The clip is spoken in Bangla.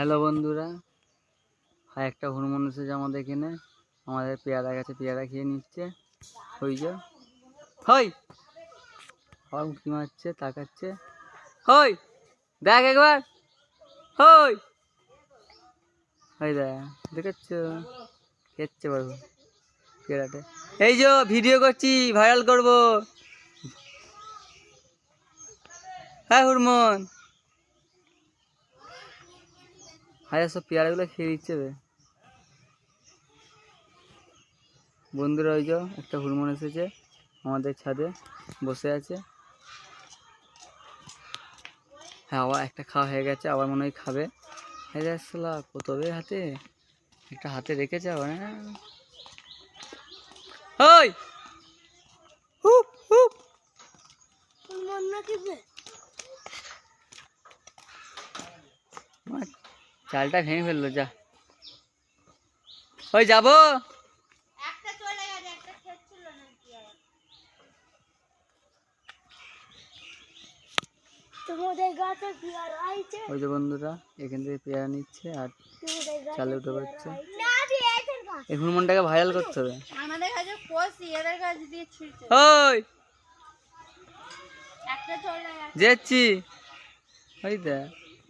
হ্যালো বন্ধুরা, হয় একটা হরমোন এসেছে আমাদের এখানে। আমাদের পেয়ারা গাছে পেয়ারা খেয়ে নিচ্ছে। ওই যে, হই! আবার উঁকি মারছে তাকাচ্ছে। হই! দেখ একবার! হই! হই দেখ দেখাচ্ছ খেচ্ছে বাবু পেয়ারাটা। এই যে ভিডিও করছি ভাইরাল করব। হ্যাঁ হরমোন। হাজার সব পেয়ারাগুলো খেয়ে দিচ্ছে বে। বন্ধুরা, ওই যে একটা হরমোন এসেছে আমাদের ছাদে, বসে আছে। হ্যাঁ আবার একটা খাওয়া হয়ে গেছে, আবার মনে হয় খাবে। হ্যাঁ আসলা কত বে হাতে? একটা হাতে রেখেছে আবার হ্যাঁ। হুপ হুপ! চালটা ভেঙে ফেলল যা। ওই যাব? ওই যে বন্ধুরা এখান থেকে পেয়ারা নিচ্ছে আর চালে উঠে এই হরমোনটাকে ভাইরাল করতে হবে। আমাদের কাছে কষি এদের কাছে দিয়ে ছিড়ছে ওই! একটা চলে যাচ্ছি। ওই দেখ।